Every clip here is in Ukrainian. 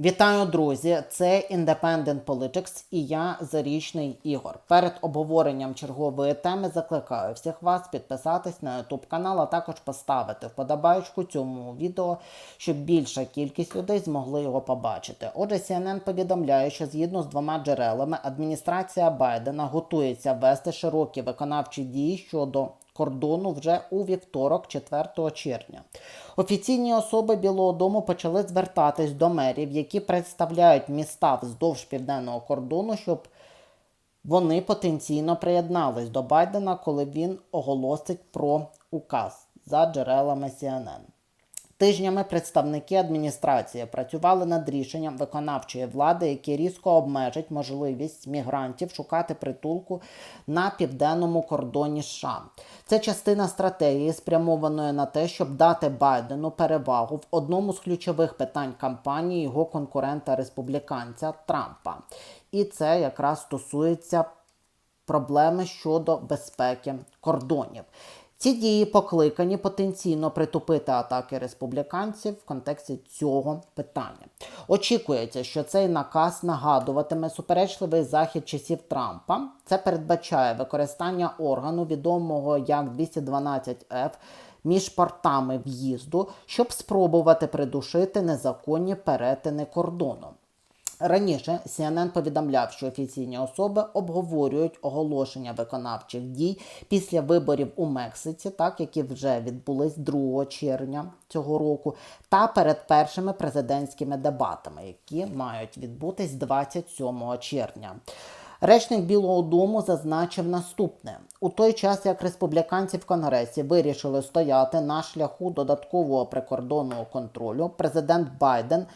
Вітаю, друзі! Це Independent Politics і я Зарічний Ігор. Перед обговоренням чергової теми закликаю всіх вас підписатись на YouTube канал, а також поставити вподобайку цьому відео, щоб більша кількість людей змогли його побачити. Отже, CNN повідомляє, що згідно з двома джерелами адміністрація Байдена готується ввести широкі виконавчі дії щодо кордону вже у вівторок, 4 червня. Офіційні особи Білого Дому почали звертатись до мерів, які представляють міста вздовж південного кордону, щоб вони потенційно приєднались до Байдена, коли він оголосить про указ за джерелами CNN. Тижнями представники адміністрації працювали над рішенням виконавчої влади, яке різко обмежить можливість мігрантів шукати притулку на південному кордоні США. Це частина стратегії, спрямованої на те, щоб дати Байдену перевагу в одному з ключових питань кампанії його конкурента республіканця Трампа. І це якраз стосується проблеми щодо безпеки кордонів. Ці дії покликані потенційно притупити атаки республіканців в контексті цього питання. Очікується, що цей наказ нагадуватиме суперечливий захід часів Трампа. Це передбачає використання органу, відомого як 212F, між портами в'їзду, щоб спробувати придушити незаконні перетини кордону. Раніше CNN повідомляв, що офіційні особи обговорюють оголошення виконавчих дій після виборів у Мексиці, так які вже відбулись 2 червня цього року, та перед першими президентськими дебатами, які мають відбутись 27 червня. Речник Білого Дому зазначив наступне: у той час, як республіканці в Конгресі вирішили стояти на шляху додаткового прикордонного контролю, президент Байден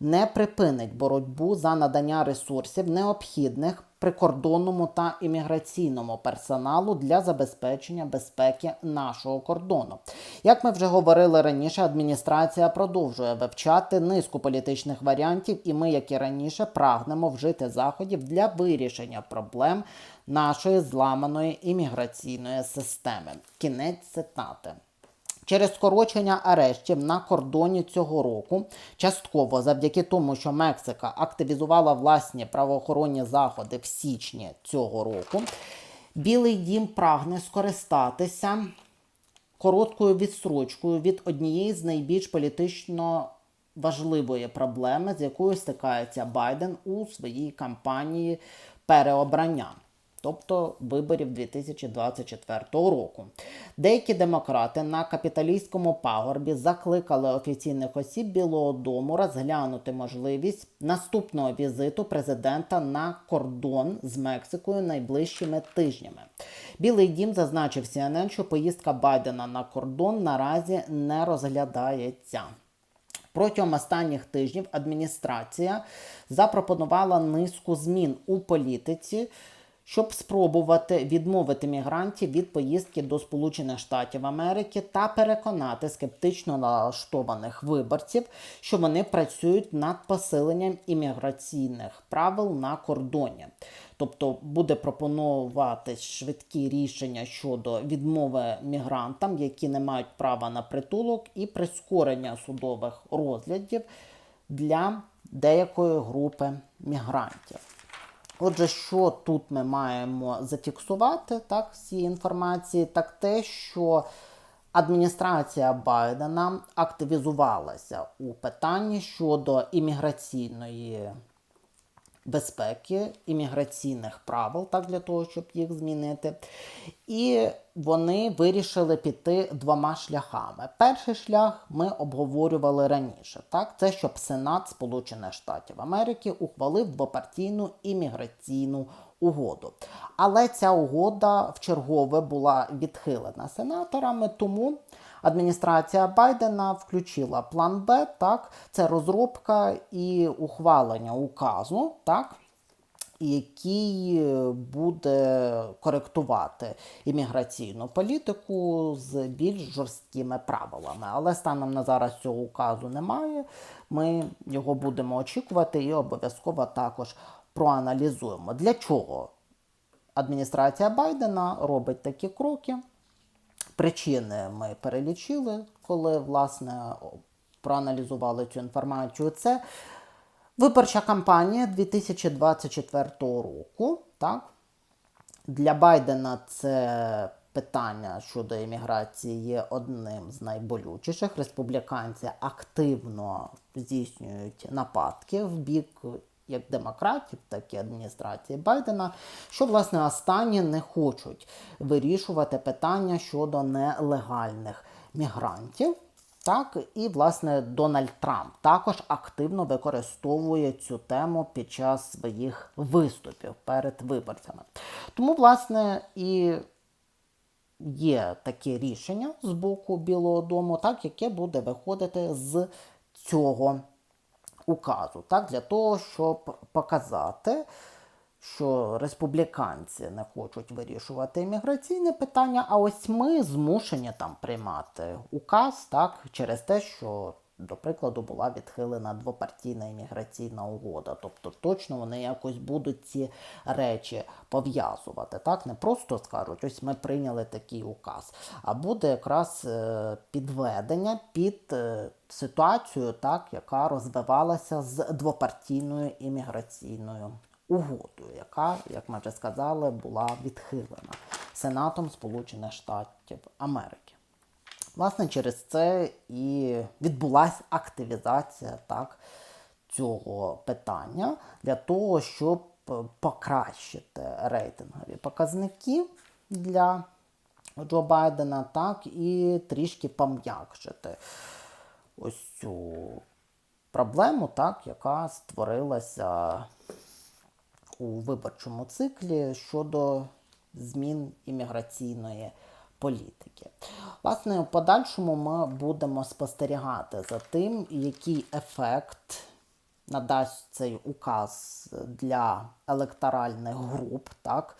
не припинить боротьбу за надання ресурсів, необхідних прикордонному та імміграційному персоналу для забезпечення безпеки нашого кордону. Як ми вже говорили раніше, адміністрація продовжує вивчати низку політичних варіантів, і ми, як і раніше, прагнемо вжити заходів для вирішення проблем нашої зламаної імміграційної системи. Кінець цитати. Через скорочення арештів на кордоні цього року, частково завдяки тому, що Мексика активізувала власні правоохоронні заходи в січні цього року, Білий дім прагне скористатися короткою відстрочкою від однієї з найбільш політично важливої проблеми, з якою стикається Байден у своїй кампанії переобрання тобто виборів 2024 року. Деякі демократи на капіталістському пагорбі закликали офіційних осіб Білого Дому розглянути можливість наступного візиту президента на кордон з Мексикою найближчими тижнями. Білий дім зазначив CNN, що поїздка Байдена на кордон наразі не розглядається. Протягом останніх тижнів адміністрація запропонувала низку змін у політиці щоб спробувати відмовити мігрантів від поїздки до Сполучених Штатів Америки та переконати скептично налаштованих виборців, що вони працюють над посиленням імміграційних правил на кордоні. Тобто буде пропонувати швидкі рішення щодо відмови мігрантам, які не мають права на притулок, і прискорення судових розглядів для деякої групи мігрантів. Отже, що тут ми маємо зафіксувати так, цієї інформації, так те, що адміністрація Байдена активізувалася у питанні щодо імміграційної безпеки, імміграційних правил, так для того, щоб їх змінити. І вони вирішили піти двома шляхами. Перший шлях ми обговорювали раніше. Так, це щоб Сенат Сполучених Штатів Америки ухвалив двопартійну імміграційну угоду. Але ця угода в чергове була відхилена сенаторами, тому адміністрація Байдена включила план Б, так, це розробка і ухвалення указу, так. Який буде коректувати імміграційну політику з більш жорсткими правилами. Але станом на зараз цього указу немає. Ми його будемо очікувати і обов'язково також проаналізуємо. Для чого адміністрація Байдена робить такі кроки? Причини ми перелічили, коли власне проаналізували цю інформацію. Це Виборча кампанія 2024 року. Так? Для Байдена це питання щодо імміграції є одним з найболючіших. Республіканці активно здійснюють нападки в бік як демократів, так і адміністрації Байдена, що власне останні не хочуть вирішувати питання щодо нелегальних мігрантів. Так, і власне Дональд Трамп також активно використовує цю тему під час своїх виступів перед виборцями. Тому, власне, і є таке рішення з боку Білого Дому, так, яке буде виходити з цього указу, так, для того, щоб показати, що республіканці не хочуть вирішувати імміграційне питання, а ось ми змушені там приймати указ так, через те, що, до прикладу, була відхилена двопартійна імміграційна угода. Тобто точно вони якось будуть ці речі пов'язувати. Так, не просто скажуть, ось ми прийняли такий указ, а буде якраз е, підведення під е, ситуацію, так, яка розвивалася з двопартійною імміграційною угодою, яка, як ми вже сказали, була відхилена Сенатом Сполучених Штатів Америки. Власне, через це і відбулася активізація так, цього питання для того, щоб покращити рейтингові показники для Джо Байдена, так і трішки пом'якшити ось цю проблему, так, яка створилася у виборчому циклі щодо змін імміграційної політики. Власне, в подальшому ми будемо спостерігати за тим, який ефект надасть цей указ для електоральних груп, так?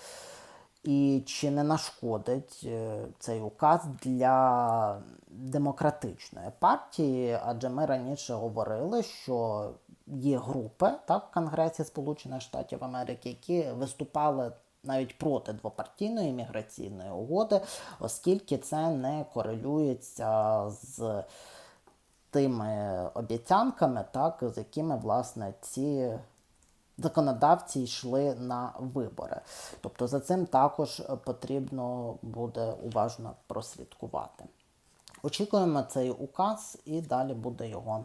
І чи не нашкодить е, цей указ для демократичної партії? Адже ми раніше говорили, що є групи так, в Конгресі Сполучених Штатів Америки, які виступали навіть проти двопартійної міграційної угоди, оскільки це не корелюється з тими обіцянками, так, з якими власне ці законодавці йшли на вибори. Тобто за цим також потрібно буде уважно прослідкувати. Очікуємо цей указ і далі буде його